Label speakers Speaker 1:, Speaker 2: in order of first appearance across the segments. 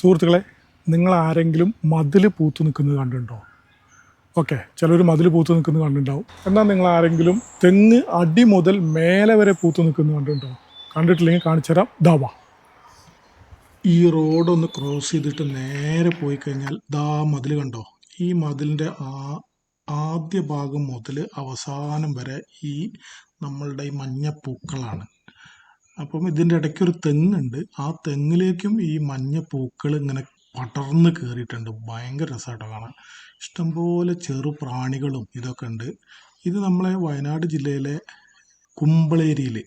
Speaker 1: സുഹൃത്തുക്കളെ നിങ്ങൾ ആരെങ്കിലും മതിൽ പൂത്തു നിൽക്കുന്നത് കണ്ടിട്ടുണ്ടോ? ഓക്കെ ചിലർ മതിൽ പൂത്തു നിൽക്കുന്നത് കണ്ടിട്ടുണ്ടാവും. എന്നാൽ നിങ്ങൾ ആരെങ്കിലും തെങ്ങ് അടി മുതൽ മേലെ വരെ പൂത്തു നിൽക്കുന്നത് കണ്ടിട്ടുണ്ടോ? കണ്ടിട്ടില്ലെങ്കിൽ കാണിച്ചു തരാം. ദാവാ ഈ റോഡൊന്ന് ക്രോസ് ചെയ്തിട്ട് നേരെ പോയി കഴിഞ്ഞാൽ ദാ മതിൽ കണ്ടോ? ഈ മതിലിന്റെ ആ ആദ്യ ഭാഗം മുതൽ അവസാനം വരെ ഈ നമ്മളുടെ ഈ മഞ്ഞ പൂക്കളാണ്. അപ്പം ഇതിന്റെ ഇടയ്ക്ക് ഒരു തെങ്ങുണ്ട്. ആ തെങ്ങിലേക്കും ഈ മഞ്ഞ പൂക്കൾ ഇങ്ങനെ പടർന്ന് കയറിയിട്ടുണ്ട്. ഭയങ്കര രസമായിട്ടോ കാണാൻ. ഇഷ്ടംപോലെ ചെറു പ്രാണികളും ഇതൊക്കെ ഉണ്ട്. ഇത് നമ്മളെ വയനാട് ജില്ലയിലെ കുമ്പളേരിയിൽ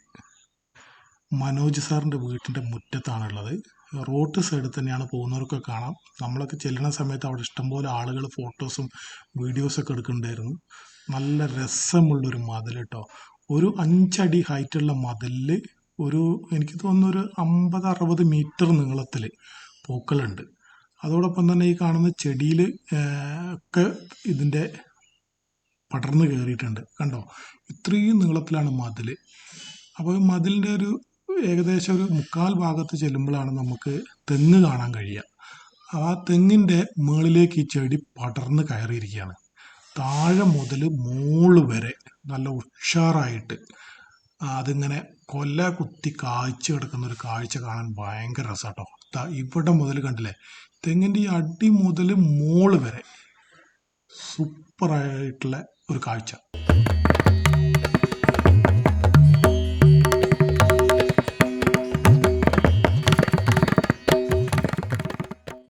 Speaker 1: മനോജ് സാറിന്റെ വീട്ടിന്റെ മുറ്റത്താണുള്ളത്. റോഡ് സൈഡിൽ തന്നെയാണ് പോകുന്നവർക്ക് കാണാം. നമ്മളൊക്കെ ചെല്ലുന്ന സമയത്ത് അവിടെ ഇഷ്ടംപോലെ ആളുകൾ ഫോട്ടോസും വീഡിയോസൊക്കെ എടുക്കുന്നുണ്ടായിരുന്നു. നല്ല രസമുള്ളൊരു മതിൽ കേട്ടോ. ഒരു അഞ്ചടി ഹൈറ്റുള്ള മതിലിൽ ഒരു എനിക്ക് തോന്നുന്നു ഒരു അമ്പത് അറുപത് മീറ്റർ നീളത്തിൽ പൂക്കളുണ്ട്. അതോടൊപ്പം തന്നെ ഈ കാണുന്ന ചെടിയിൽ ഒക്കെ ഇതിന്റെ പടർന്ന് കയറിയിട്ടുണ്ട്. കണ്ടോ? ഇത്രയും നീളത്തിലാണ് മതിൽ. അപ്പോൾ മതിലിന്റെ ഒരു ഏകദേശം ഒരു മുക്കാൽ ഭാഗത്ത് ചെല്ലുമ്പോഴാണ് നമുക്ക് തെങ്ങ് കാണാൻ കഴിയുക. ആ തെങ്ങിന്റെ മുകളിലേക്ക് ഈ ചെടി പടർന്ന് കയറിയിരിക്കുകയാണ്. താഴെ മുതൽ മോൾ വരെ നല്ല ഉഷാറായിട്ട് അതിങ്ങനെ കൊല്ല കുത്തി കാഴ്ച കിടക്കുന്ന ഒരു കാഴ്ച കാണാൻ ഭയങ്കര രസമാട്ടോ ദാ ഇവിടെ മുതൽ കണ്ടില്ലേ? തെങ്ങിന്റെ ഈ അടി മുതൽ മോൾ വരെ സൂപ്പറായിട്ടുള്ള ഒരു കാഴ്ച.